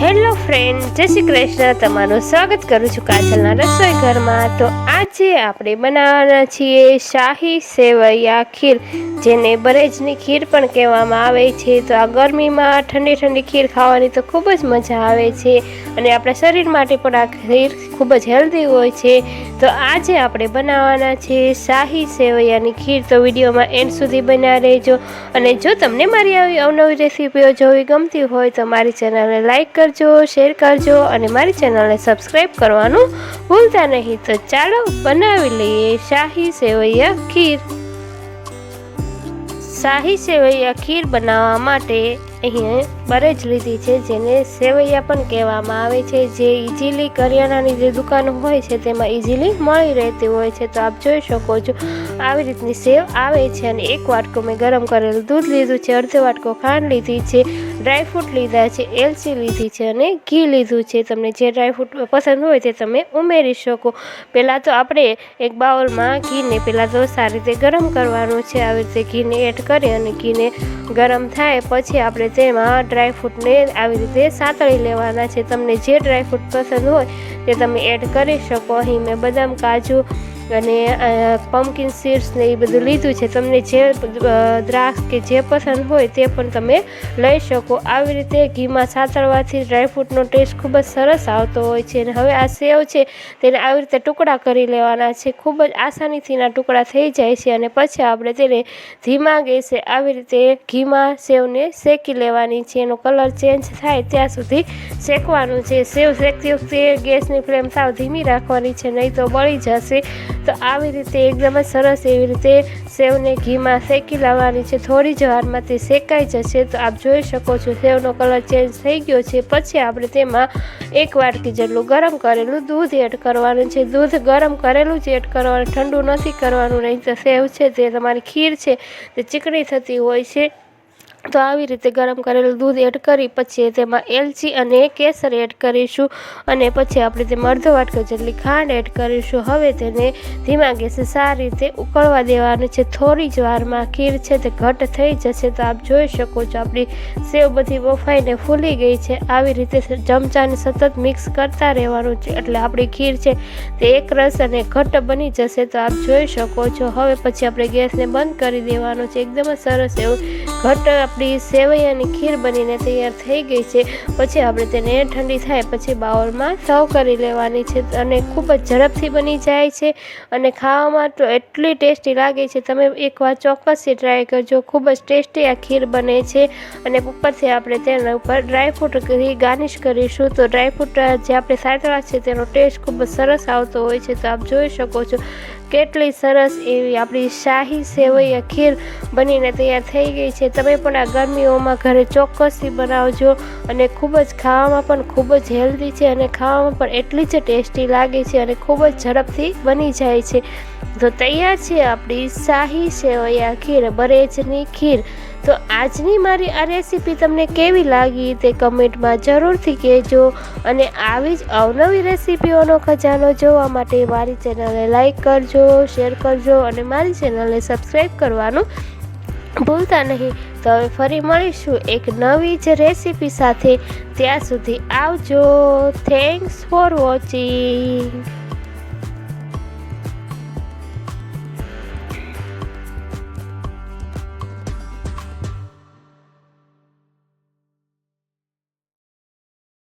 Hello friend, જય શ્રી કૃષ્ણ. તમારું સ્વાગત કરું છું કાજલના રસોઈ ઘરમાં. તો આજે આપણે બનાવવાના છીએ શાહી સેવૈયા ખીર, જેને બરેજની ખીર પણ કહેવામાં આવે છે. તો આ ગરમીમાં ઠંડી ઠંડી ખીર ખાવાની તો ખૂબ જ મજા આવે છે અને આપણા શરીર માટે પણ આ ખીર ખૂબ જ હેલ્ધી હોય છે. તો આજે આપણે બનાવવાના છે શાહી સેવૈયાની ખીર. તો વિડીયોમાં એન્ડ સુધી બન્યા રહેજો. અને જો તમને મારી આવી અવનવી રેસીપીઓ જોવી ગમતી હોય તો મારી ચેનલને લાઈક કરજો શેર કરજો અને મારી ચેનલને સબસ્ક્રાઈબ કરવાનું ભૂલતા નહીં. તો ચાલો બનાવી લઈએ શાહી સેવૈયા ખીર. શાહી સેવૈયા ખીર બનાવવા માટે અહીં બરેજ લીધી છે, જેને સેવૈયા પણ કહેવામાં આવે છે. જે ઇઝીલી કરિયાણાની જે દુકાનો હોય છે, તેમાં ઇઝીલી મળી રહેતી હોય છે. તો આપ જોઈ શકો છો આવી રીતની સેવ આવે છે અને એક વાટકો મેં ગરમ કરેલું દૂધ લીધું છે, અડધો વાટકો ખાંડ લીધી છે ડ્રાયફ્રૂટ લીધા છે, એલચી લીધી છે અને ઘી લીધું છે. તમને જે ડ્રાયફ્રૂટ પસંદ હોય તે તમે ઉમેરી શકો. પહેલાં તો આપણે એક બાઉલમાં ઘીને પહેલાં તો સારી રીતે ગરમ કરવાનું છે. આવી રીતે ઘીને એડ કરી અને ઘીને ગરમ થાય પછી આપણે તેમાં ડ્રાયફ્રૂટને આવી રીતે સાતળી લેવાના છે. તમને જે ડ્રાયફ્રૂટ પસંદ હોય તે તમે એડ કરી શકો. અહીં મેં બદામ, કાજુ અને પમ્પકિન સીડ્સ ને એ બધું લીધું છે. તમને જે દ્રાક્ષ કે જે પસંદ હોય તે પણ તમે લઈ શકો. આવી રીતે ઘીમાં સાતળવાથી ડ્રાયફ્રૂટનો ટેસ્ટ ખૂબ જ સરસ આવતો હોય છે અને હવે આ સેવ છે તેને આવી રીતે ટુકડા કરી લેવાના છે. ખૂબ જ આસાનીથી ના ટુકડા થઈ જાય છે અને પછી આપણે તેને ધીમા ગેસે આવી રીતે ઘીમાં સેવને શેકી લેવાની છે. એનો કલર ચેન્જ થાય ત્યાં સુધી શેકવાનું છે. સેવ શેકતી વખતે ગેસની ફ્લેમ સાવ ધીમી રાખવાની છે, નહીં તો બળી જશે. તો આવી રીતે એકદમ જ સરસ એવી રીતે સેવને ઘીમાં શેકી લાવવાની છે. થોડી જ વારમાં તે શેકાઈ જશે તો આપ જોઈ શકો છો સેવનો કલર ચેન્જ થઈ ગયો છે. પછી આપણે તેમાં એક વાટકી જેટલું ગરમ કરેલું દૂધ એડ કરવાનું છે. દૂધ ગરમ કરેલું જ એડ કરવાનું, ઠંડુ નથી કરવાનું, નહીં તો સેવ છે, તે તમારી ખીર છે, તે ચીકણી થતી હોય છે. તો આવી રીતે ગરમ કરેલું દૂધ એડ કરી, પછી તેમાં એલચી અને કેસર એડ કરીશું અને પછી આપણે તેમાં અડધો વાટકો જેટલી ખાંડ એડ કરીશું. હવે તેને ધીમા ગેસે સારી રીતે ઉકળવા દેવાનું છે. થોડી જ વારમાં ખીર છે તે ઘટ થઈ જશે તો આપ જોઈ શકો છો આપણી સેવ બધી બફાઈને ફૂલી ગઈ છે. આવી રીતે ચમચાને સતત મિક્સ કરતા રહેવાનું છે. એટલે આપણી ખીર છે તે એક રસ અને ઘટ બની જશે તો આપ જોઈ શકો છો. હવે પછી આપણે ગેસને બંધ કરી દેવાનો છે. એકદમ જ સરસ એવું ઘટ આપણી સેવૈયાની ખીર બનીને તૈયાર થઈ ગઈ છે. પછી આપણે તેને ઠંડી થાય પછી બાઉલમાં સર્વ કરી લેવાની છે અને ખૂબ જ ઝડપથી બની જાય છે અને ખાવામાં તો એટલી ટેસ્ટી લાગે છે. તમે એકવાર ચોક્કસથી ટ્રાય કરજો. ખૂબ જ ટેસ્ટી આ ખીર બને છે અને ઉપરથી આપણે તેના ઉપર ડ્રાયફ્રૂટ ગાર્નિશ કરીશું. તો ડ્રાયફ્રૂટ જે આપણે સાતળા છે તેનો ટેસ્ટ ખૂબ જ સરસ આવતો હોય છે. તો આપ જોઈ શકો છો કેટલી સરસ એવી આપણી શાહી સેવૈયા ખીર બનીને તૈયાર થઈ ગઈ છે. તમે પણ આ ગરમીઓમાં ઘરે ચોક્કસથી બનાવજો અને ખૂબ જ ખાવામાં પણ ખૂબ જ હેલ્ધી છે અને ખાવામાં પણ એટલી જ ટેસ્ટી લાગે છે અને ખૂબ જ ઝડપથી બની જાય છે. તો તૈયાર છે આપણી શાહી સેવૈયા ખીર બરેજની ખીર. તો આજની મારી આ રેસીપી તમને કેવી લાગી તે કમેન્ટમાં જરૂરથી કહેજો અને આવી જ અવનવી રેસીપીઓનો ખજાનો જોવા માટે મારી ચેનલને લાઈક કરજો, શેર કરજો અને મારી ચેનલને સબસ્ક્રાઈબ કરવાનું ભૂલતા નહીં. તો હવે ફરી મળીશું એક નવી જ રેસીપી સાથે. ત્યાં સુધી આવજો. Thanks for watching